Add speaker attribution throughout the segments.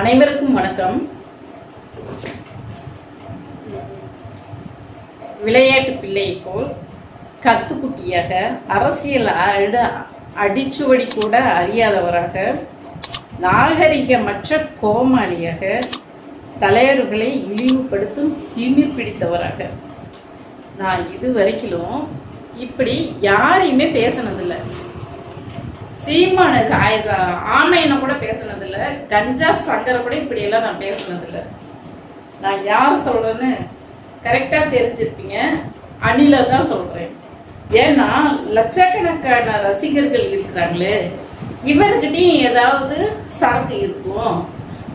Speaker 1: அனைவருக்கும் வணக்கம். விளையாட்டு பிள்ளை போல் கத்துக்குட்டியாக அரசியல் அடிச்சுவடி கூட அறியாதவராக நாகரிகமற்ற கோமாளியாக தலைவர்களை இழிவுபடுத்தும் திமிர் பிடித்தவராக. நான் இது வரைக்கிலும் இப்படி யாரையுமே பேசினதில்லை. சீமானுக்கு ஆமையனை கூட பேசினதில்ல. கஞ்சா சங்கரை கூட இப்படியெல்லாம் நான் பேசினதில்ல. நான் யார் சொல்றேன்னு கரெக்டாக தெரிஞ்சிருப்பீங்க. அணில தான் சொல்கிறேன் ஏன்னா லட்சக்கணக்கான ரசிகர்கள் இருக்கிறாங்களே இவர்கிட்டயும் ஏதாவது சரக்கு இருக்கும்.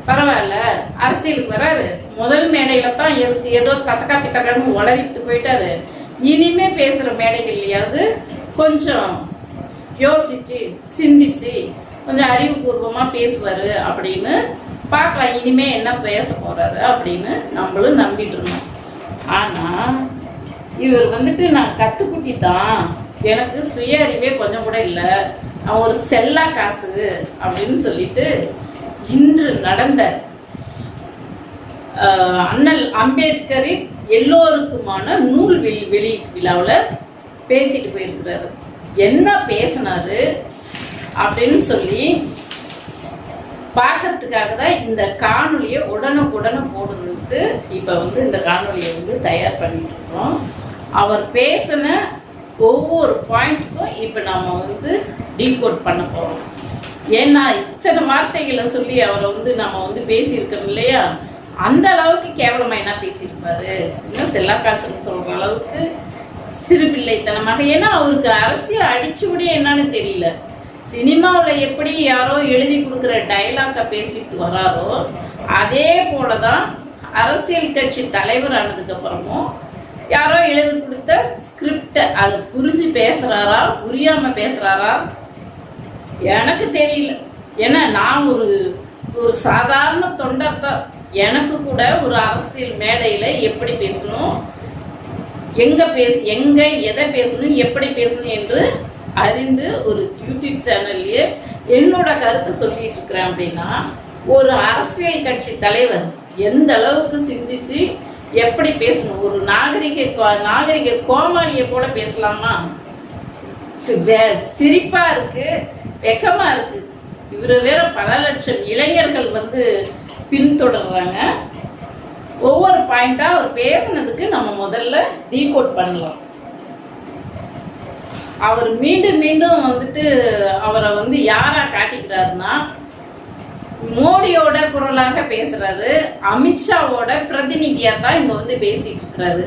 Speaker 1: பரவாயில்ல அரசியலுக்கு வராரு. முதல் மேடையில தான் எதுக்கு ஏதோ தத்தக்கா பித்தக்கான்னு உளறிட்டு போயிட்டாரு. இனிமே பேசுகிற மேடைகள்லையாவது கொஞ்சம் யோசிச்சு சிந்திச்சு கொஞ்சம் அறிவுபூர்வமாக பேசுவார் அப்படின்னு பார்க்கலாம். இனிமே என்ன பேச போகிறாரு அப்படின்னு நம்மளும் நம்பிட்டு இருந்தோம். ஆனால் இவர் வந்துட்டு நான் கத்துக்குட்டி தான். எனக்கு சுய அறிவே கொஞ்சம் கூட இல்லை. அவன் ஒரு செல்லா காசு அப்படின்னு சொல்லிட்டு இன்று நடந்த அண்ணல் அம்பேத்கரின் எல்லோருக்குமான நூல் வெளி வெளியீட்டு விழாவில் பேசிட்டு போயிருக்கிறாரு. என்ன பேசினாரு அப்படின்னு சொல்லி பார்க்கறதுக்காக தான் இந்த காணொலியை உடனுக்குடனே போடணுன்ட்டு இப்போ வந்து இந்த காணொலியை வந்து தயார் பண்ணிட்டு இருக்கோம். அவர் பேசின ஒவ்வொரு பாயிண்ட்டுக்கும் இப்போ நம்ம வந்து டீகோட் பண்ண போகிறோம் ஏன்னா இத்தனை வார்த்தைகளை சொல்லி அவரை வந்து நம்ம வந்து பேசியிருக்கோம் இல்லையா? அந்த அளவுக்கு கேவலமாக என்ன பேசியிருப்பாரு? இன்னும் செல்லாக்காசுன்னு சொல்கிற அளவுக்கு சிறுபிள்ளைத்தனமாக. ஏன்னா அவருக்கு அரசியல் அடிச்சுபடி என்னன்னு தெரியல. சினிமாவில் எப்படி யாரோ எழுதி கொடுக்குற டைலாக்கை பேசிட்டு வராரோ அதே போல தான் அரசியல் கட்சி தலைவர் ஆனதுக்கப்புறமும் யாரோ எழுதி கொடுத்த ஸ்கிரிப்டை அதை புரிஞ்சு பேசுகிறாரா புரியாமல் பேசுகிறாரா எனக்கு தெரியல. ஏன்னா நான் ஒரு ஒரு சாதாரண தொண்டர் தான் எனக்கு கூட ஒரு அரசியல் மேடையில் எப்படி பேசணும் எங்க பேச எங்க எதை பேசணும் எப்படி பேசணும் என்று அறிந்து ஒரு யூடியூப் சேனல்லையே என்னோட கருத்தை சொல்லிட்டு இருக்கிறேன் அப்படின்னா ஒரு அரசியல் கட்சி தலைவர் எந்த அளவுக்கு சிந்திச்சு எப்படி பேசணும்? ஒரு நாகரிக நாகரிக கோமாளியை போல பேசலாமா? சிரிப்பா இருக்கு வெக்கமா இருக்கு. இவரை வேற பல லட்சம் இளைஞர்கள் வந்து பின்தொடர்றாங்க. ஒவ்வொரு பாயிண்டா அவர் பேசினதுக்கு நம்ம முதல்ல டீகோட் பண்ணலாம். அவர் மீண்டும் மீண்டும் வந்துட்டு அவரை வந்து யாரா காட்டிக்கிறாருன்னா மோடியோட குரலாக பேசுறாரு அமித்ஷாவோட பிரதிநிதியா தான் இங்க வந்து பேசிட்டு இருக்கிறாரு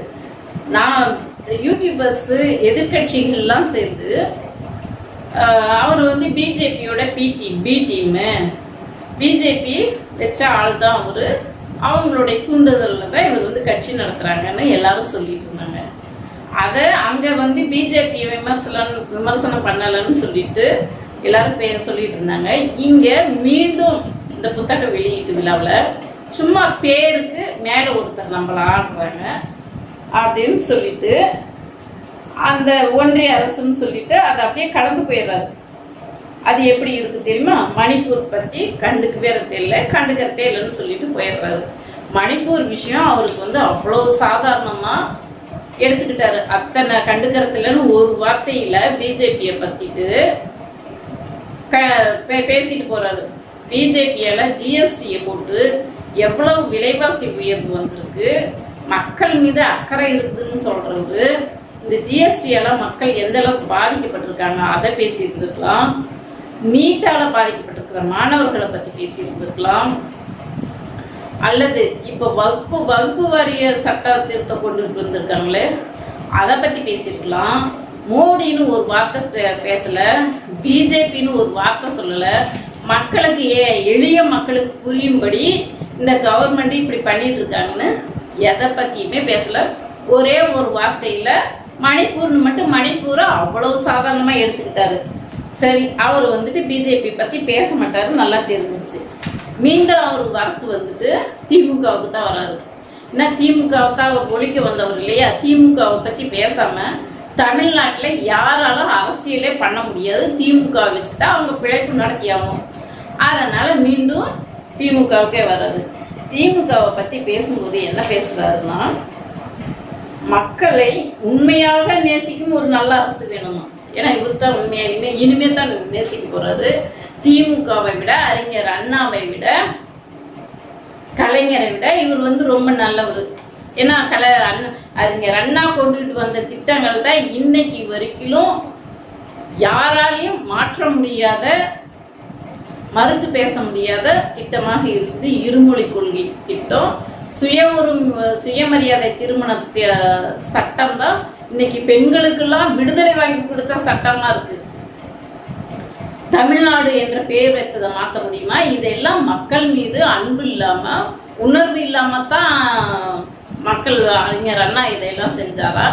Speaker 1: நான் யூடியூபர்ஸ் எதிர்கட்சிகள்லாம் சேர்ந்து அவர் வந்து பிஜேபியோட B team B team BJP வச்ச ஆள் தான் அவரு. அவங்களுடைய தூண்டுதலில் தான் இவர் வந்து கட்சி நடத்துகிறாங்கன்னு எல்லாரும் சொல்லிட்டு இருந்தாங்க. அதை அங்கே வந்து பிஜேபி விமர்சனம் விமர்சனம் பண்ணலைன்னு சொல்லிட்டு எல்லாரும் பேர் சொல்லிட்டு இருந்தாங்க. இங்கே மீண்டும் இந்த புத்தக வெளியீட்டு விழாவில் சும்மா பேருக்கு மேலே ஒருத்தர் நம்மளை ஆடுறாங்க அப்படின்னு சொல்லிட்டு அந்த ஒன்றிய அரசுன்னு சொல்லிட்டு அதை அப்படியே கடந்து போயிடுறாரு. அது எப்படி இருக்கு தெரியுமா? மணிப்பூர் பத்தி கண்டுக்கவே தெரியல. கண்டுக்கிறதே இல்லைன்னு சொல்லிட்டு போயிடுறாரு. மணிப்பூர் விஷயம் அவருக்கு வந்து அவ்வளோ சாதாரணமா எடுத்துக்கிட்டாரு. அத்தனை கண்டுக்கிறது இல்லைன்னு ஒரு வார்த்தையில பிஜேபியை பத்திட்டு க பே- பேசிட்டு போறாரு. பிஜேபியால ஜிஎஸ்டியை போட்டு எவ்வளவு விலைவாசி உயர்வு வந்திருக்கு மக்கள் மீது அக்கறை இருக்குதுன்னு சொல்றவரு இந்த ஜிஎஸ்டியால மக்கள் எந்த அளவுக்கு பாதிக்கப்பட்டிருக்காங்க அதை பேசியிருந்திருக்கலாம். நீட்டால பாதிக்கப்பட்டிருக்கிற மாணவர்களை பத்தி பேசியிருந்திருக்கலாம். அல்லது இப்போ வகுப்பு வகுப்பு வாரிய சட்ட திருத்தம் கொண்டுட்டு வந்திருக்காங்களே அதை பத்தி பேசியிருக்கலாம். மோடின்னு ஒரு வார்த்தை பே- பேசல பிஜேபின்னு ஒரு வார்த்தை சொல்லல. மக்களுக்கு ஏ எளிய மக்களுக்கு புரியும்படி இந்த கவர்மெண்ட் இப்படி பண்ணிட்டு இருக்காங்கன்னு எதை பத்தியுமே பேசல. ஒரே ஒரு வார்த்தையில மணிப்பூர்னு மட்டும் மணிப்பூரை அவ்வளவு சாதாரணமா எடுத்துக்கிட்டாரு. சரி அவர் வந்துட்டு பிஜேபி பத்தி பேச மாட்டாரு நல்லா தெரிஞ்சிச்சு மீண்டும் அவர் வரத்து வந்துட்டு திமுகவுக்கு தான் வராரு. ஏன்னா திமுகவை தான் அவர் ஒழிக்க வந்தவர் இல்லையா? திமுகவை பத்தி பேசாம தமிழ்நாட்டில் யாராலும் அரசியலே பண்ண முடியாது. திமுக வச்சு தான் அவங்க பிழைப்பு நடத்தியாகும் அதனால் அதனால மீண்டும் திமுகவுக்கே வராது திமுகவை பத்தி பேசும்போது என்ன பேசுறாருன்னா மக்களை உண்மையாக நேசிக்கும் ஒரு நல்ல அரசு வேணுமா? ஏன்னா இவர் தான் உண்மையா இனிமே இனிமேல் தான் நேசிக்க போகிறது திமுகவை விட அறிஞர் அண்ணாவை விட கலைஞரை விட இவர் வந்து ரொம்ப நல்லவர். ஏன்னா கலை அண்ணா அறிஞர் அண்ணா கொண்டுட்டு வந்த திட்டங்கள் தான் இன்னைக்கு வரைக்கும் யாராலையும் மாற்ற முடியாத மறுத்து பேச முடியாத திட்டமாக இருக்குது. இருமொழி கொள்கை திட்டம். சுய உரிம சுயமரியாதை திருமண சட்டம் தான் இன்னைக்கு பெண்களுக்கெல்லாம் விடுதலை வாங்கி கொடுத்த சட்டமா இருக்கு. தமிழ்நாடு என்ற பெயர் வச்சதை மாற்ற முடியுமா? இதெல்லாம் மக்கள் மீது அன்பு இல்லாம உணர்வு இல்லாம தான் மக்கள் அறிஞர் அண்ணா இதையெல்லாம் செஞ்சாரா?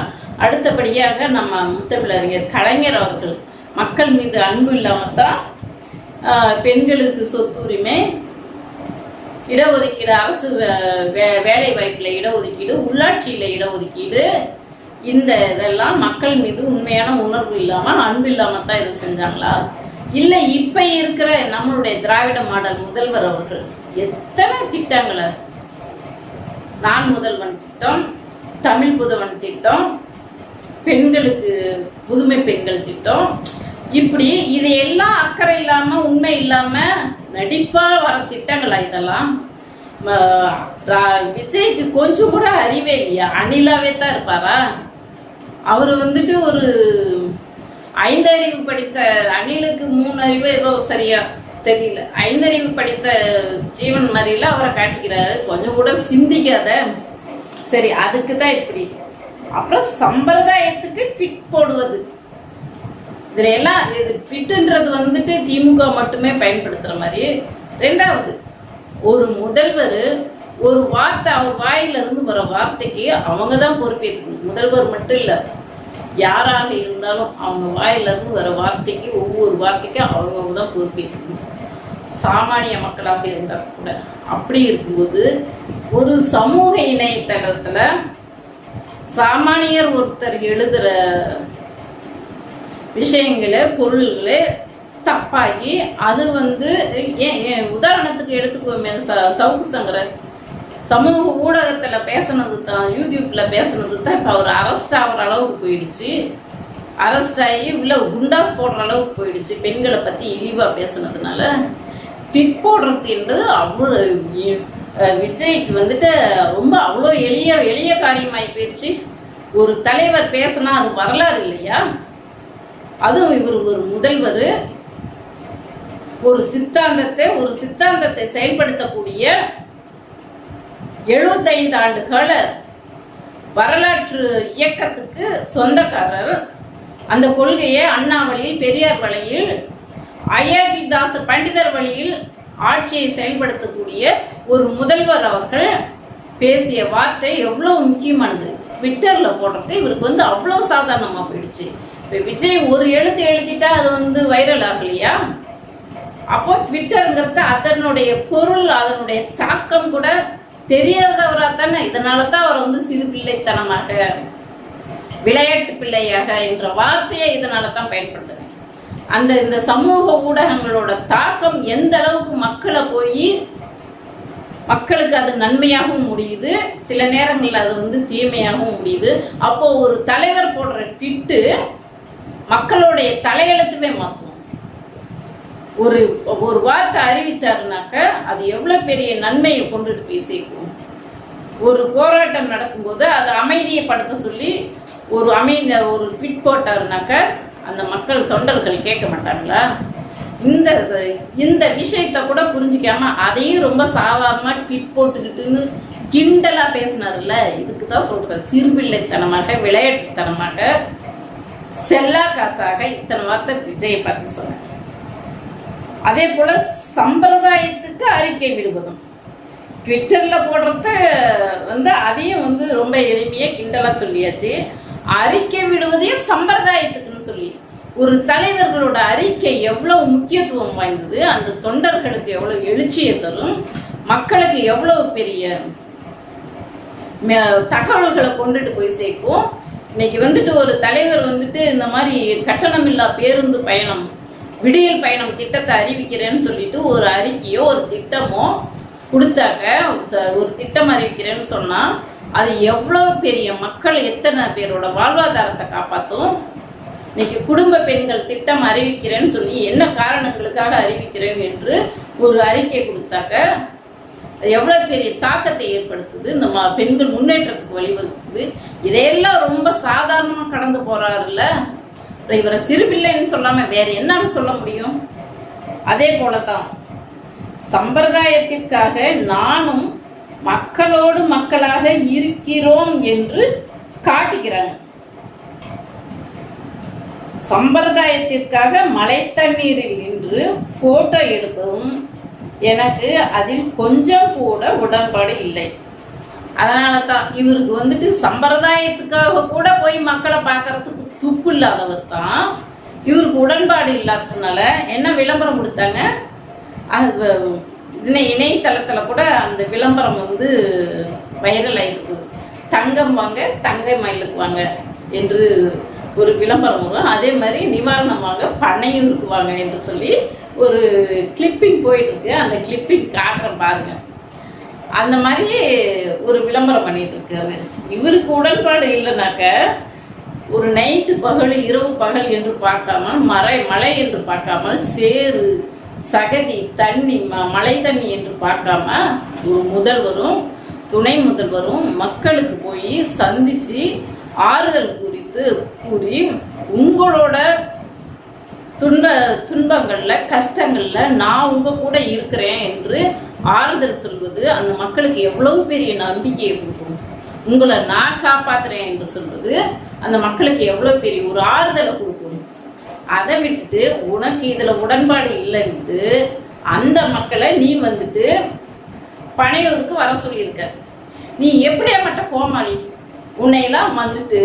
Speaker 1: அடுத்தபடியாக நம்ம முத்தமிழறிஞர் கலைஞர் அவர்கள் மக்கள் மீது அன்பு இல்லாம தான் பெண்களுக்கு சொத்துரிமை இடஒதுக்கீடு அரசு வே- வே- வேலை வாய்ப்பில் இடஒதுக்கீடு உள்ளாட்சியில் இடஒதுக்கீடு இந்த இதெல்லாம் மக்கள் மீது உண்மையான உணர்வு இல்லாமல் அன்பு இல்லாமல் தான் இது செஞ்சாங்களா? இல்லை இப்போ இருக்கிற நம்மளுடைய திராவிட மாடல் முதல்வர் அவர்கள் எத்தனை திட்டங்களை? நான் முதல்வன் திட்டம் தமிழ் புதவன் திட்டம் பெண்களுக்கு புதுமை பெண்கள் திட்டம் இப்படி இதையெல்லாம் அக்கறை இல்லாமல் உண்மை இல்லாமல் நடிப்பாக வர திட்டங்களா இதெல்லாம்? விஜய்க்கு கொஞ்சம் கூட அறிவே இல்லையா? அணிலாவே தான் இருப்பாரா? அவர் வந்துட்டு ஒரு ஐந்தறிவு படித்த அணிலுக்கு மூணு அறிவு ஏதோ சரியா தெரியல. ஐந்தறிவு படித்த ஜீவன் மாதிரில அவரை காட்டிக்கிறாரு. கொஞ்சம் கூட சிந்திக்காத. சரி அதுக்கு தான் இப்படி. அப்புறம் சம்பிரதாயத்துக்கு ட்விட் போடுவது. இதில் எல்லாம் இது ட்விட்டுன்றது வந்துட்டு திமுக மட்டுமே பயன்படுத்துகிற மாதிரி. ரெண்டாவது ஒரு முதல்வர் ஒரு வார்த்தை அவர் வாயிலிருந்து வர வார்த்தைக்கு அவங்க தான் பொறுப்பேற்றுக்கணும் முதல்வர் மட்டும் இல்லை யாராக இருந்தாலும் அவங்க வாயிலிருந்து வர வார்த்தைக்கு ஒவ்வொரு வார்த்தைக்கும் அவங்கவுங்க தான் பொறுப்பேற்றுக்கணும் சாமானிய மக்களாக இருந்தால் கூட. அப்படி இருக்கும்போது ஒரு சமூக இணையதளத்தில் சாமானியர் ஒருத்தர் எழுதுகிற விஷயங்களை பொருள்களை தப்பாகி அது வந்து ஏன் ஏன் உதாரணத்துக்கு எடுத்துக்குவோமே ச- சவுக்கு சங்கரர் சமூக ஊடகத்தில் பேசுனது தான் யூடியூப்பில் பேசுனது தான் இப்போ அவர் அரெஸ்ட் ஆகிற அளவுக்கு போயிடுச்சு. அரெஸ்ட் ஆகி உள்ள குண்டாஸ் போடுற அளவுக்கு போயிடுச்சு பெண்களை பற்றி இழிவாக பேசுனதுனால. ட்விட் போடுறது என்பது அவ்வளோ விஜய்க்கு வந்துட்டு ரொம்ப அவ்வளோ எளிய எளிய காரியமாகி போயிடுச்சு. ஒரு தலைவர் பேசினா அது வரலாறு இல்லையா? அதுவும் இவர் ஒரு முதல்வர். ஒரு சித்தாந்தத்தை ஒரு சித்தாந்தத்தை செயல்படுத்தக்கூடிய எழுபத்தைந்து ஆண்டுகால வரலாற்று இயக்கத்துக்கு சொந்தக்காரர். அந்த கொள்கையை அண்ணா வழியில் பெரியார் வழியில் அயோத்திதாச பண்டிதர் வழியில் ஆட்சியை செயல்படுத்தக்கூடிய ஒரு முதல்வர் அவர்கள் பேசிய வார்த்தை எவ்வளோ முக்கியமானது. ட்விட்டரில் போடுறது இவருக்கு வந்து அவ்வளோ சாதாரணமாக போயிடுச்சு. இப்போ விஜய் ஒரு எழுத்து எழுதிட்டா அது வந்து வைரல் ஆகலையா? அப்போ ட்விட்டருங்கிறது அதனுடைய பொருள் அதனுடைய தாக்கம் கூட தெரியாதவராக தானே? இதனால தான் அவர் வந்து சிறு பிள்ளைத்தனமாக விளையாட்டு பிள்ளையாக என்ற வார்த்தையை இதனால தான் பயன்படுத்துறேன் அந்த இந்த சமூக ஊடகங்களோட தாக்கம் எந்த அளவுக்கு மக்களை போய் மக்களுக்கு அது நன்மையாகவும் முடியுது. சில நேரங்களில் அது வந்து தீமையாகவும் முடியுது. அப்போ ஒரு தலைவர் போடுற ட்விட்டு மக்களுடைய தலையெழுத்துமே மாற்றும் ஒரு ஒரு வார்த்தை அறிவிச்சாருனாக்க அது எவ்வளோ பெரிய நன்மையை கொண்டுட்டு போய் சேர்க்கும். ஒரு போராட்டம் நடக்கும்போது அதை அமைதியைப்படுத்த சொல்லி ஒரு அமைந்த ஒரு ட்விட் போட்டாருனாக்க அந்த மக்கள் தொண்டர்கள் கேட்க மாட்டாங்களா? இந்த இந்த விஷயத்த கூட புரிஞ்சுக்காம அதையும் ரொம்ப சாதாரணமா ட்விட் போட்டுக்கிட்டுன்னு கிண்டலா பேசினார்ல இதுக்கு தான் சொல்றேன். சிறுபிள்ளைத்தனமாக விளையாட்டுத்தனமாக செல்லா காசாக இத்தனை வார்த்தை விஜயை பார்த்து சொன்னேன். அதே போல சம்பிரதாயத்துக்கு அறிக்கை விடுவதும். ட்விட்டர்ல போடுறது வந்து அதையும் வந்து ரொம்ப எளிமையா கிண்டலா சொல்லியாச்சு. அறிக்கை விடுவதையும் சம்பிரதாயத்துக்குன்னு சொல்லி. ஒரு தலைவர்களோட அறிக்கை எவ்வளவு முக்கியத்துவம் வாய்ந்தது அந்த தொண்டர்களுக்கு எவ்வளவு எழுச்சியை தரும் மக்களுக்கு எவ்வளவு பெரிய ம- தகவல்களை கொண்டுட்டு போய் சேர்க்கும் இன்னைக்கு வந்துட்டு ஒரு தலைவர் வந்துட்டு இந்த மாதிரி கட்டணமில்லா பேருந்து பயணம் விடியல் பயணம் திட்டத்தை அறிவிக்கிறேன்னு சொல்லிட்டு ஒரு அறிக்கையோ ஒரு திட்டமோ கொடுத்தாக்க ஒரு- ஒரு திட்டம் அறிவிக்கிறேன்னு சொன்னா அது எவ்வளோ பெரிய மக்கள் எத்தனை பேரோட வாழ்வாதாரத்தை காப்பாற்றும் இன்னைக்கு குடும்ப பெண்கள் திட்டம் அறிவிக்கிறேன்னு சொல்லி என்ன காரணங்களுக்காக அறிவிக்கிறேன் என்று ஒரு அறிக்கை கொடுத்தாக்க எவ்வளோ பெரிய தாக்கத்தை ஏற்படுத்துது? இந்த பெண்கள் முன்னேற்றத்துக்கு வழிவகுக்குது. இதையெல்லாம் ரொம்ப சாதாரணமாக கடந்து போகிறாருல்ல இவரை சிறுபிள்ளைன்னு சொல்லாமல் வேற என்னன்னு சொல்ல முடியும்? அதே போல தான் சம்பிரதாயத்திற்காக நானும் மக்களோடு மக்களாக இருக்கிறோம் என்று காட்டுகிறாங்க சம்பிரதாயத்திற்காக மழை தண்ணீரில் நின்று போட்டோ எடுப்பதும் எனக்கு அதில் கொஞ்சம் கூட உடன்பாடு இல்லை. அதனால தான் இவருக்கு வந்துட்டு சம்பிரதாயத்துக்காக கூட போய் மக்களை பார்க்கறதுக்கு துப்பு இல்லாதவர் தான். இவருக்கு உடன்பாடு இல்லாததுனால என்ன விளம்பரம் கொடுத்தாங்க? அது இணை இணையதளத்தில் கூட அந்த விளம்பரம் வந்து வைரல் ஆயிருக்கு தங்கம் வாங்க தங்கை மயிலுக்கு வாங்க என்று ஒரு விளம்பரம் வரும் அதே மாதிரி நிவாரணம் வாங்க பனையூருக்கு வாங்க என்று சொல்லி ஒரு கிளிப்பிங் போயிட்டு இருக்கு அந்த கிளிப்பிங் காட்டுறேன் பாருங்க. அந்த மாதிரி ஒரு விளம்பரம் பண்ணிட்டு இருக்காரு இவருக்கு உடன்பாடு இல்லைனாக்க ஒரு நைட்டு பகல் இரவு பகல் என்று பார்க்காமல் மறை மழை என்று பார்க்காமல் சேறு சகதி தண்ணி ம மழை தண்ணி என்று பார்க்காம ஒரு முதல்வரும் துணை முதல்வரும் மக்களுக்கு போய் சந்தித்து ஆறுதல் குறித்து கூறி உங்களோட துன்ப துன்பங்களில் கஷ்டங்களில் நான் உங்கள் கூட இருக்கிறேன் என்று ஆறுதல் சொல்வது அந்த மக்களுக்கு எவ்வளவு பெரிய நம்பிக்கையை கொடுக்கும். உங்களை நான் காப்பாத்துறேன் என்று சொல்வது அந்த மக்களுக்கு எவ்வளோ பெரிய ஒரு ஆறுதலை கொடுக்கும். அதை விட்டுட்டு உனக்கு இதில் உடன்பாடு இல்லைன்ட்டு அந்த மக்களை நீ வந்துட்டு பனையூருக்கு வர சொல்லியிருக்க. நீ எப்படியாப்பட்ட கோமாளி? உன்னையெல்லாம் வந்துட்டு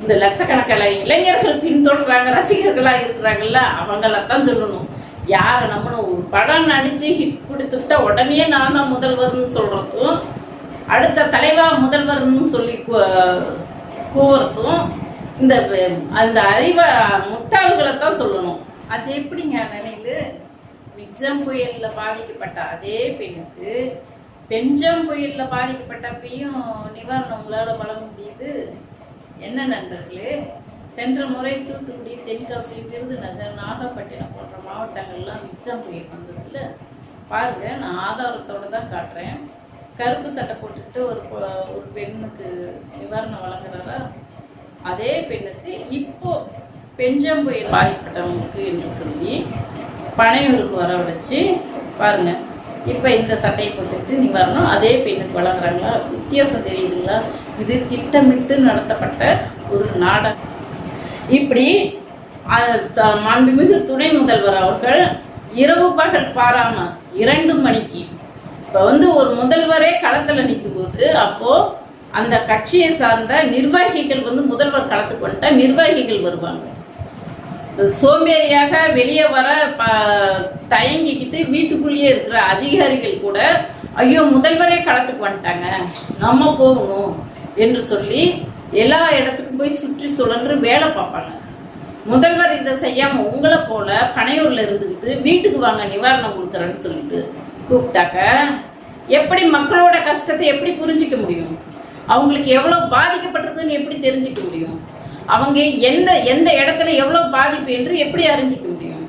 Speaker 1: இந்த லட்சக்கணக்கில் இளைஞர்கள் பின்தொடர்றாங்க ரசிகர்களாக இருக்கிறாங்கல்ல அவங்களத்தான் சொல்லணும். யாரை நம்மளும் ஒரு படம் நடித்து ஹிட் கொடுத்துட்டா உடனே நான் தான் முதல்வர்னு சொல்கிறதும் அடுத்த தலைவா முதல்வர்னு சொல்லி கூவுறதும் இந்த அந்த அறிவை முட்டாள்களை தான் சொல்லணும். அது எப்படிங்க நிலையில மிக்ஜம் புயலில் பாதிக்கப்பட்ட அதே பெண்ணுக்கு பெஞ்சம் புயல்ல பாதிக்கப்பட்டப்பையும் நிவாரணம் உங்களால் வழங்க முடியுது? என்ன நண்பர்களே? சென்ற முறை தூத்துக்குடி தென்காசி விருதுநகர் நாகப்பட்டினம் போன்ற மாவட்டங்கள்லாம் மிச்சம் புயல் வந்ததில்ல பாருங்க நான் ஆதாரத்தோட தான் காட்டுறேன். கருப்பு சட்டை போட்டுக்கிட்டு ஒரு ஒரு பெண்ணுக்கு நிவாரணம் வழங்குறாரா? அதே பெண்ணுக்கு இப்போ பெஞ்சம் புயல் பாதிக்கப்பட்டவங்களுக்கு என்று சொல்லி பனையூருக்கு வரவழைச்சி பாருங்கள் இப்போ இந்த சட்டையை போட்டுக்கிட்டு வரணும். அதே பெண்ணுக்கு வழங்குறாங்களா? வித்தியாசம் தெரியுதுங்களா? இது திட்டமிட்டு நடத்தப்பட்ட ஒரு நாடகம். இப்படி மாண்புமிகு துணை முதல்வர் அவர்கள் இரவு பகல் பாராம இரண்டு மணிக்கு இப்போ வந்து ஒரு முதல்வரே களத்தில் நிற்கும் போது அப்போது அந்த கட்சியை சார்ந்த நிர்வாகிகள் வந்து முதல்வர் களத்துக்கு வந்துட்டால் நிர்வாகிகள் வருவாங்க. சோம்பேறியாக வெளியே வர ப தயங்கிக்கிட்டு வீட்டுக்குள்ளேயே இருக்கிற அதிகாரிகள் கூட ஐயோ முதல்வரே களத்துக்கு வந்துட்டாங்க. நம்ம போகணும் என்று சொல்லி எல்லா இடத்துக்கும் போய் சுற்றி சுழன்று வேலை பார்ப்பாங்க. முதல்வர் இதை செய்யாம உங்களை போல பனையூர்ல இருந்துக்கிட்டு வீட்டுக்கு வாங்க நிவாரணம் கொடுக்குறேன்னு சொல்லிட்டு கூப்பிட்டாக்க எப்படி மக்களோட கஷ்டத்தை எப்படி புரிஞ்சிக்க முடியும்? அவங்களுக்கு எவ்வளோ பாதிக்கப்பட்டிருக்குன்னு எப்படி தெரிஞ்சுக்க முடியும்? அவங்க எந்த எந்த இடத்துல எவ்வளோ பாதிப்பு என்று எப்படி அறிஞ்சிக்க முடியும்?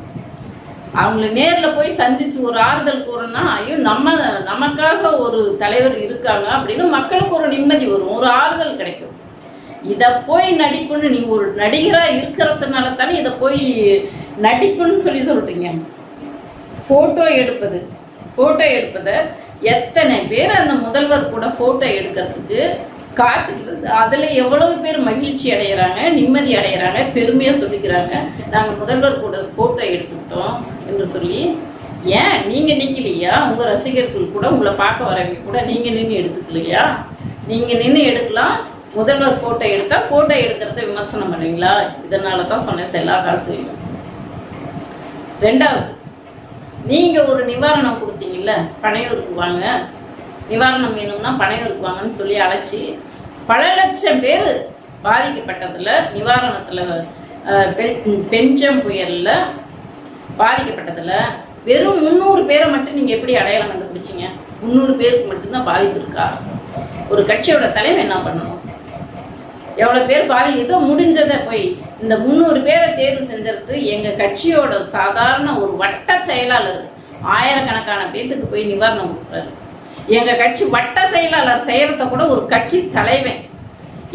Speaker 1: அவங்கள நேரில் போய் சந்திச்சு ஒரு ஆறுதல் கூறணும்னா ஐயோ நம்ம நமக்காக ஒரு தலைவர் இருக்காங்க அப்படின்னு மக்களுக்கு ஒரு நிம்மதி வரும் ஒரு ஆறுதல் கிடைக்கும். இதை போய் நடிப்புன்னு நீ ஒரு நடிகராக இருக்கிறதுனால தானே இதை போய் நடிப்புன்னு சொல்லி சொல்கிறீங்க ஃபோட்டோ எடுப்பது. ஃபோட்டோ எடுப்பதை எத்தனை பேர் அந்த முதல்வர் கூட ஃபோட்டோ எடுக்கிறதுக்கு காத்துக்கிறது அதில் எவ்வளவு பேர் மகிழ்ச்சி அடைகிறாங்க நிம்மதி அடைகிறாங்க பெருமையாக சொல்லிக்கிறாங்க. நாங்கள் முதல்வர் கூட ஃபோட்டோ எடுத்துக்கிட்டோம் என்று சொல்லி ஏன் நீங்கள் நிற்கலையா உங்கள் ரசிகர்கள் கூட உங்களை பார்க்க வரவங்க கூட நீங்கள் நின்று எடுத்துக்கலையா? நீங்கள் நின்று எடுக்கலாம் முதல்வர் ஃபோட்டோ எடுத்தால் ஃபோட்டோ எடுக்கிறத விமர்சனம் பண்ணுவீங்களா? இதனால தான் சொன்னேன் செல்லா காசு வேணும். ரெண்டாவது நீங்கள் ஒரு நிவாரணம் கொடுத்தீங்கல்ல பனையூருக்கு வாங்க நிவாரணம் வேணும்னா பணம் இருக்குவாங்கன்னு சொல்லி அழைச்சி பல லட்சம் பேர் பாதிக்கப்பட்டதில் நிவாரணத்தில் பெ- பெஞ்சம் புயலில் பாதிக்கப்பட்டதில் வெறும் முந்நூறு பேரை மட்டும் நீங்கள் எப்படி அடையாளம் கண்டுபிடிச்சீங்க? முந்நூறு பேருக்கு மட்டும்தான் பாதிப்பு இருக்கா? ஒரு கட்சியோட தலைவன் என்ன பண்ணணும்? எவ்வளோ பேர் பாதி முடிஞ்சதை போய் இந்த முந்நூறு பேரை தேர்வு செஞ்சது எங்கள் கட்சியோட சாதாரண ஒரு வட்ட செயலாளர் ஆயிரக்கணக்கான பேத்துக்கு போய் நிவாரணம் கொடுக்குறாரு. எங்கள் கட்சி வட்ட செயலாளர் செய்கிறத கூட ஒரு கட்சி தலைவன்.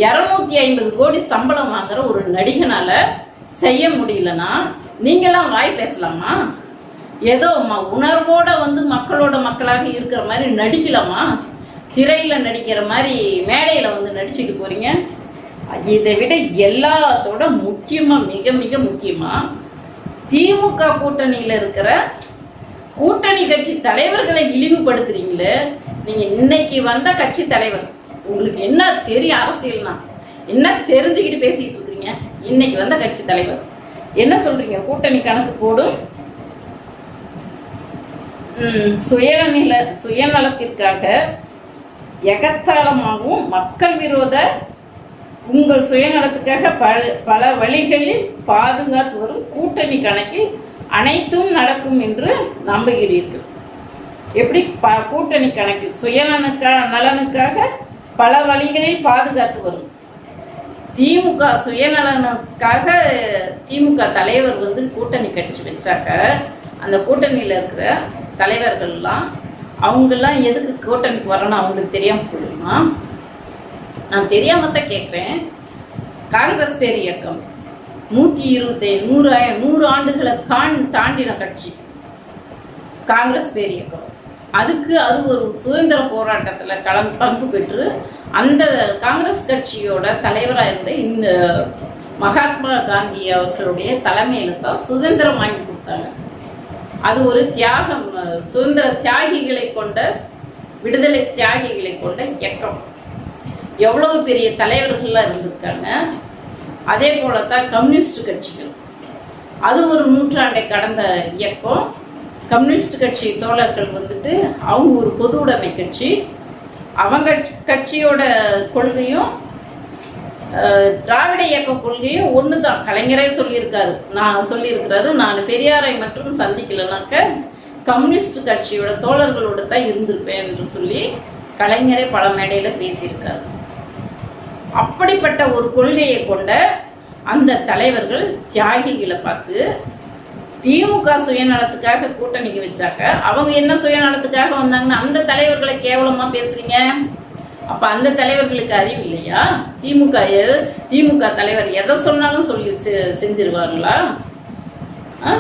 Speaker 1: இரநூத்தி ஐம்பது கோடி சம்பளம் வாங்குற ஒரு நடிகனால செய்ய முடியலன்னா நீங்களாம் வாய் பேசலாமா? ஏதோ உணர்வோட வந்து மக்களோட மக்களாக இருக்கிற மாதிரி நடிக்கலாமா? திரையில நடிக்கிற மாதிரி மேடையில வந்து நடிச்சுட்டு போறீங்க. இதை விட எல்லாத்தோட முக்கியமா மிக மிக முக்கியமா திமுக கூட்டணியில இருக்கிற கூட்டணி கட்சி தலைவர்களை இழிவுபடுத்துறீங்களே? நீங்க இன்னைக்கு வந்த கட்சி தலைவர் உங்களுக்கு என்ன தெரியும் அரசியல்னா? என்ன தெரிஞ்சுக்கிட்டு பேசிட்டு இருக்கீங்க? இன்னைக்கு வந்த கட்சி தலைவர். என்ன சொல்றீங்க? கூட்டணி கணக்கு போடும்? சுயநில சுயநலத்திற்காக எகத்தாளமாகவும் மக்கள் விரோத உங்கள் சுயநலத்துக்காக பல பல வழிகளில் பாதுகாத்து வரும் கூட்டணி கணக்கில் அனைத்தும் நடக்கும் என்று நம்புகிறீர்கள். எப்படி? ப கூட்டணி கணக்கில் சுயநலனுக்காக நலனுக்காக பல வழிகளில் பாதுகாத்து வரும். திமுக சுயநலனுக்காக திமுக தலைவர் வந்து கூட்டணி கட்சி வச்சாக்க அந்த கூட்டணியில் இருக்கிற தலைவர்கள்லாம் அவங்கெல்லாம் எதுக்கு கூட்டணிக்கு வரணும்? அவங்களுக்கு தெரியாமல் போயிருமா? நான் தெரியாமல் தான் கேட்குறேன் காங்கிரஸ் பேர் இயக்கம். நூற்றி இருபத்தி நூறு நூறு ஆண்டுகளை காண் தாண்டின கட்சி. காங்கிரஸ் பேர் இயக்கம் அதுக்கு அது ஒரு சுதந்திர போராட்டத்தில் கலந்து பங்கு பெற்று அந்த காங்கிரஸ் கட்சியோட தலைவராக இருந்த இந்த மகாத்மா காந்தி அவர்களுடைய தலைமையில தான் சுதந்திரம் வாங்கி கொடுத்தாங்க. அது ஒரு தியாகம் சுதந்திர தியாகிகளை கொண்ட விடுதலை தியாகிகளை கொண்ட இயக்கம். எவ்வளவு பெரிய தலைவர்கள்லாம் இருந்திருக்காங்க. அதே போல தான் கம்யூனிஸ்ட் கட்சிகள் அது ஒரு நூற்றாண்டை கடந்த இயக்கம். கம்யூனிஸ்ட் கட்சி தோழர்கள் வந்துட்டு அவங்க ஒரு பொது உடைமை கட்சி. அவங்க கட்சியோட கொள்கையும் திராவிட இயக்க கொள்கையும் ஒன்று தான் கலைஞரே சொல்லியிருக்காரு. நான் சொல்லியிருக்கிறாரு. நான் பெரியாரை மட்டும் சந்திக்கலைனாக்க கம்யூனிஸ்ட் கட்சியோட தோழர்களோட தான் இருந்திருப்பேன் என்று சொல்லி கலைஞரே பல மேடையில் பேசியிருக்காரு. அப்படிப்பட்ட ஒரு கொள்கையை கொண்ட அந்த தலைவர்கள் தியாகிகளை பார்த்து திமுக சுயநலத்துக்காக கூட்டணிக்கு வச்சாக்க அவங்க என்ன சுயநலத்துக்காக வந்தாங்கன்னா அந்த தலைவர்களை கேவலமா பேசுறீங்க? அப்ப அந்த தலைவர்களுக்கு அறிவு இல்லையா? திமுக திமுக தலைவர் எதை சொன்னாலும் சொல்லி செ- செஞ்சிருவாங்களா ஆ?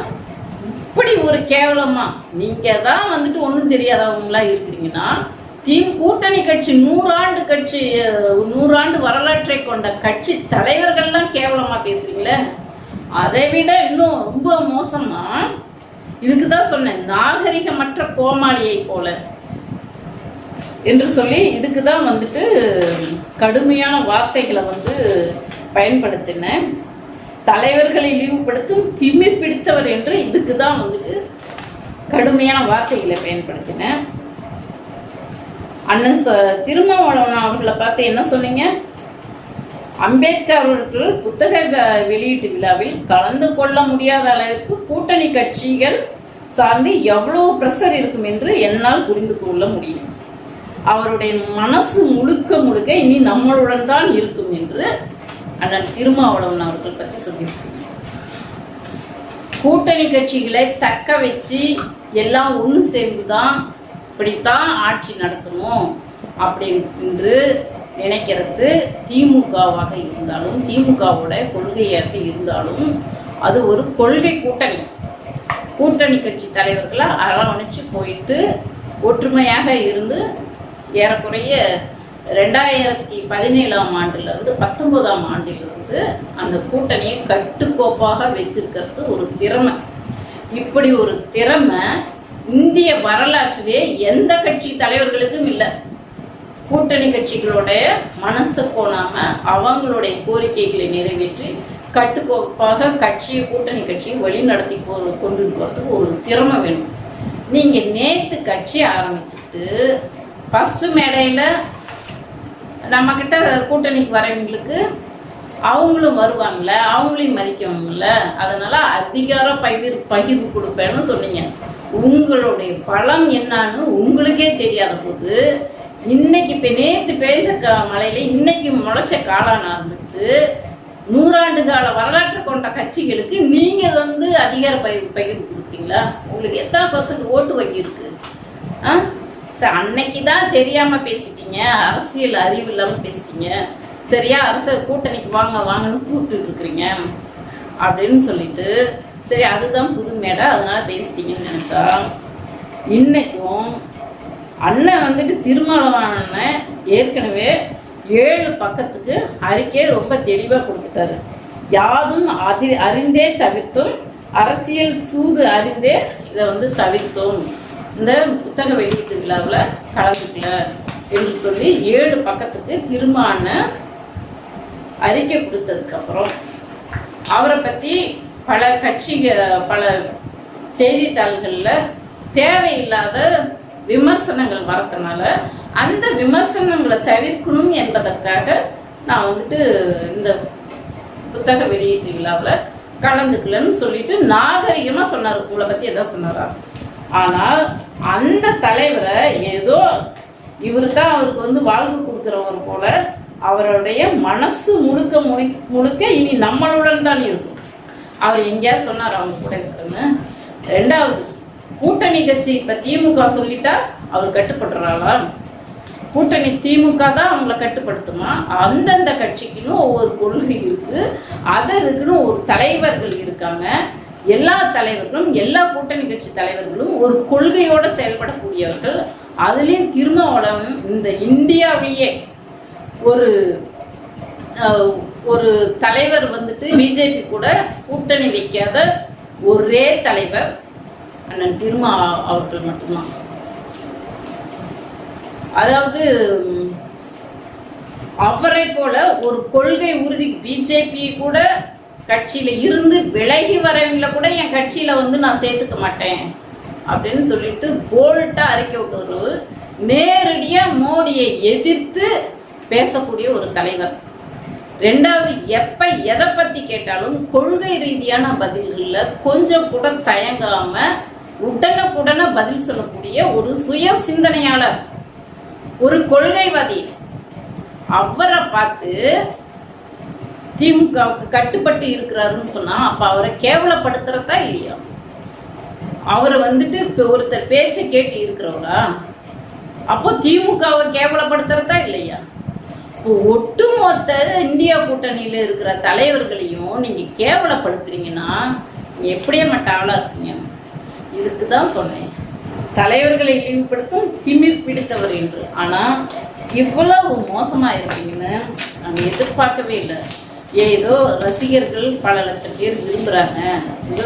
Speaker 1: இப்படி ஒரு கேவலமா நீங்க தான் வந்துட்டு ஒன்றும் தெரியாதவங்களா இருக்கிறீங்கன்னா தீம் கூட்டணி கட்சி நூறாண்டு கட்சி நூறாண்டு வரலாற்றை கொண்ட கட்சி தலைவர்கள்லாம் கேவலமாக பேசுறீங்களே? அதை விட இன்னும் ரொம்ப மோசமா? இதுக்கு தான் சொன்னேன் நாகரிகமற்ற கோமாளியை போல. என்று சொல்லி இதுக்கு தான் வந்துட்டு கடுமையான வார்த்தைகளை வந்து பயன்படுத்தினேன். தலைவர்களை இழிவுபடுத்தும் திமிர் பிடித்தவர் என்று இதுக்கு தான் வந்துட்டு கடுமையான வார்த்தைகளை பயன்படுத்தினேன். அண்ணன் ச திருமாவளவன் அவர்களை பார்த்து என்ன சொன்னீங்க? அம்பேத்கர் அவர்கள் புத்தக வெளியீட்டு விழாவில் கலந்து கொள்ள முடியாத அளவிற்கு கூட்டணி கட்சிகள் சார்ந்து எவ்வளவு ப்ரெஷர் இருக்கும் என்று என்னால் புரிந்து கொள்ள முடியும். அவருடைய மனசு முழுக்க முழுக்க இனி நம்மளுடன் தான் இருக்கும் என்று அண்ணன் திருமாவளவன் அவர்கள் பற்றி சொல்லியிருக்கீங்க. கூட்டணி கட்சிகளை தக்க வச்சு எல்லாம் ஒன்று சேர்ந்து தான் இப்படித்தான் ஆட்சி நடத்தணும் அப்படின்னு நினைக்கிறது திமுகவாக இருந்தாலும் திமுகவோட கொள்கையாக இருந்தாலும் அது ஒரு கொள்கை கூட்டணி. கூட்டணி கட்சி தலைவர்களை அரவணைச்சு போயிட்டு ஒற்றுமையாக இருந்து ஏறக்குறைய ரெண்டாயிரத்தி பதினேழாம் ஆண்டிலிருந்து பத்தொன்பதாம் ஆண்டிலிருந்து அந்த கூட்டணியை கட்டுக்கோப்பாக வச்சிருக்கிறது ஒரு திறமை. இப்படி ஒரு திறமை இந்திய வரலாற்றிலே எந்த கட்சி தலைவர்களுக்கும் இல்லை. கூட்டணி கட்சிகளோட மனசு போனாம அவங்களுடைய கோரிக்கைகளை நிறைவேற்றி கட்டுக்கோப்பாக கட்சியை கூட்டணி கட்சியை வழி நடத்தி போ கொண்டு போகிறதுக்கு ஒரு திறமை வேணும். நீங்க நேத்து கட்சி ஆரம்பிச்சுட்டு ஃபர்ஸ்ட் மேடையில நம்ம கிட்ட கூட்டணிக்கு வரவங்களுக்கு அவங்களும் வருவாங்கல்ல அவங்களையும் மதிக்கணும்ல. அதனால அதிகார பகிர் பகிர்வு கொடுப்பேன்னு சொன்னீங்க. உங்களுடைய பலம் என்னன்னு உங்களுக்கே தெரியாத போது இன்னைக்கு இப்போ நேற்று பேஞ்ச க மழையில இன்னைக்கு முளைச்ச காளானா இருந்துட்டு நூறாண்டு கால வரலாற்று கொண்ட கட்சிகளுக்கு நீங்க வந்து அதிகார பகிர் பகிர்ந்து கொடுத்தீங்களா? உங்களுக்கு எத்தனை பர்சன்ட் ஓட்டு வங்கி இருக்கு ஆ? சரி அன்னைக்கு தான் தெரியாம பேசிட்டீங்க அரசியல் அறிவு இல்லாம பேசிட்டீங்க. சரியா அரசு கூட்டணிக்கு வாங்க வாங்கன்னு கூப்பிட்டு இருக்கிறீங்க அப்படின்னு சொல்லிட்டு சரி அதுதான் புது மேடை. அதனால பேசிட்டீங்கன்னு நினைச்சா. இன்னைக்கும் அண்ணன் வந்துட்டு திருமணமான ஏற்கனவே ஏழு பக்கத்துக்கு அறிக்கையை ரொம்ப தெளிவாக கொடுத்துட்டாரு. யாதும் அதி அறிந்தே தவிர்த்தும் அரசியல் சூது அறிந்தே இதை வந்து தவிர்த்தோம். இந்த புத்தக வெளியீட்டு விழாவில் கலந்துக்கல என்று சொல்லி ஏழு பக்கத்துக்கு திருமான அறிக்கை கொடுத்ததுக்கப்புறம் அவரை பற்றி பல கட்சிக பல செய்தித்தாள்களில் தேவையில்லாத விமர்சனங்கள் வரதுனால அந்த விமர்சனங்களை தவிர்க்கணும் என்பதற்காக நான் வந்துட்டு இந்த புத்தக வெளியீட்டு விழாவில் கலந்துக்கலன்னு சொல்லிட்டு நாகரிகமாக சொன்னார். உங்களை பற்றி எதாவது சொன்னாரா? ஆனால் அந்த தலைவரை ஏதோ இவரு தான் அவருக்கு வந்து வாழ்வு கொடுக்குறவர் போல அவருடைய மனசு முழுக்க முழு முழுக்க இனி நம்மளுடன் தான் இருக்கும். அவர் எங்கேயாவது சொன்னார் அவங்க கூட இருக்கிறன்னு ரெண்டாவது கூட்டணி கட்சி இப்ப திமுக சொல்லிட்டா அவர் கட்டுப்படுறாளா கூட்டணி திமுக தான் அவங்கள கட்டுப்படுத்துமா? அந்தந்த கட்சிக்குன்னு ஒவ்வொரு கொள்கை இருக்கு. அது இருக்குன்னு ஒரு தலைவர்கள் இருக்காங்க. எல்லா தலைவர்களும் எல்லா கூட்டணி கட்சி தலைவர்களும் ஒரு கொள்கையோட செயல்படக்கூடியவர்கள். அதுலேயும் திருமாவளவன் இந்த இந்தியாவிலேயே ஒரு ஒரு தலைவர் வந்துட்டு பிஜேபி கூட கூட்டணி வைக்காத ஒரே தலைவர் அண்ணன் திருமா அவர்கள் மட்டும்தான். அதாவது அவரை போல ஒரு கொள்கை உறுதி பிஜேபி கூட கட்சியில இருந்து விலகி வரவங்கள கூட என் கட்சியில வந்து நான் சேர்த்துக்க மாட்டேன் அப்படின்னு சொல்லிட்டு போல்ட்டா அறிக்கை விட்டவர் நேரடியா மோடியை எதிர்த்து பேசக்கூடிய ஒரு தலைவர். ரெண்டாவது எப்ப எதை பத்தி கேட்டாலும் கொள்கை ரீதியான பதில்கள்ல கொஞ்சம் கூட தயங்காம உடனுக்குடனே பதில் சொல்லக்கூடிய ஒரு சுய சிந்தனையாளர் ஒரு கொள்கைவாதி. அவரை பார்த்து திமுகவுக்கு கட்டுப்பட்டு இருக்கிறாருன்னு சொன்னா அப்ப அவரை கேவலப்படுத்துறதா இல்லையா? அவரை வந்துட்டு இப்ப ஒருத்தர் பேச்சை கேட்டு இருக்கிறவரா? அப்போ திமுகவை கேவலப்படுத்துறதா இல்லையா? ஒட்டுமொத்த இந்தியா கூட்டணியில இருக்கிற தலைவர்களையும் நீங்க கேவலப்படுத்துறீங்கன்னா எப்படியே மட்ட இருப்பீங்க? இருக்கீங்க இதுக்கு தான் சொன்னேன். தலைவர்களை இழிவுபடுத்தும் திமிர் பிடித்தவர் என்று. ஆனா இவ்வளவு மோசமா இருக்கீங்கன்னு நாங்க எதிர்பார்க்கவே இல்லை. ஏதோ ரசிகர்கள் பல லட்சம் பேர் விரும்புறாங்க.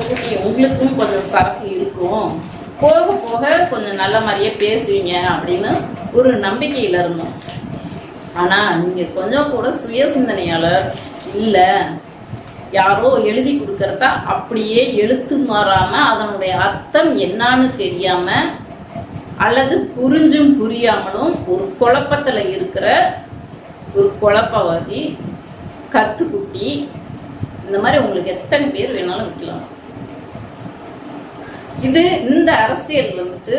Speaker 1: கூட்டி உங்களுக்கும் கொஞ்சம் சரக்கு இருக்கும். போக போக கொஞ்சம் நல்ல மாதிரியே பேசுவீங்க அப்படின்னு ஒரு நம்பிக்கையில இருந்தோம். ஆனால் நீங்கள் கொஞ்சம் கூட சுய சிந்தனையால் இல்லை யாரோ எழுதி கொடுக்கறதா அப்படியே எழுத்து மாறாமல் அதனுடைய அர்த்தம் என்னன்னு தெரியாமல் அல்லது புரிஞ்சும் புரியாமலும் ஒரு குழப்பத்தில் இருக்கிற ஒரு குழப்பவாதி கத்துக்குட்டி இந்த மாதிரி உங்களுக்கு எத்தனை பேர் வேணாலும் வைக்கலாம் இது இந்த அரசியல் வந்துட்டு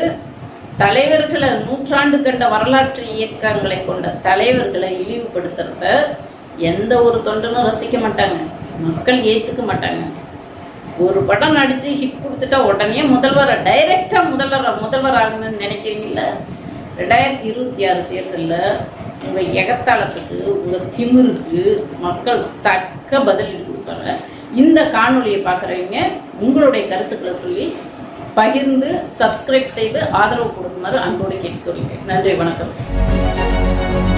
Speaker 1: தலைவர்களை நூற்றாண்டு கண்ட வரலாற்று இயக்கங்களை கொண்ட தலைவர்களை இழிவுபடுத்துறத எந்த ஒரு தொண்டனும் ரசிக்க மாட்டாங்க. மக்கள் ஏற்றுக்க மாட்டாங்க. ஒரு படம் நடித்து ஹிட் கொடுத்துட்டா உடனே முதல்வரை டைரெக்டாக முதல்வர் முதல்வர் ஆகணும்னு நினைக்கிறீங்கள ரெண்டாயிரத்தி இருபத்தி ஆறு தேர்தலில் உங்கள் எகத்தாளத்துக்கு உங்கள் திமிருக்கு மக்கள் தக்க பதிலடி கொடுப்பாங்க. இந்த காணொலியை பார்க்குறவங்க உங்களுடைய கருத்துக்களை சொல்லி பகிர்ந்து சப்ஸ்கிரைப் செய்து ஆதரவு கொடுக்குமாறு அன்போடு கேட்டுக்கொள்கிறேன். நன்றி வணக்கம்.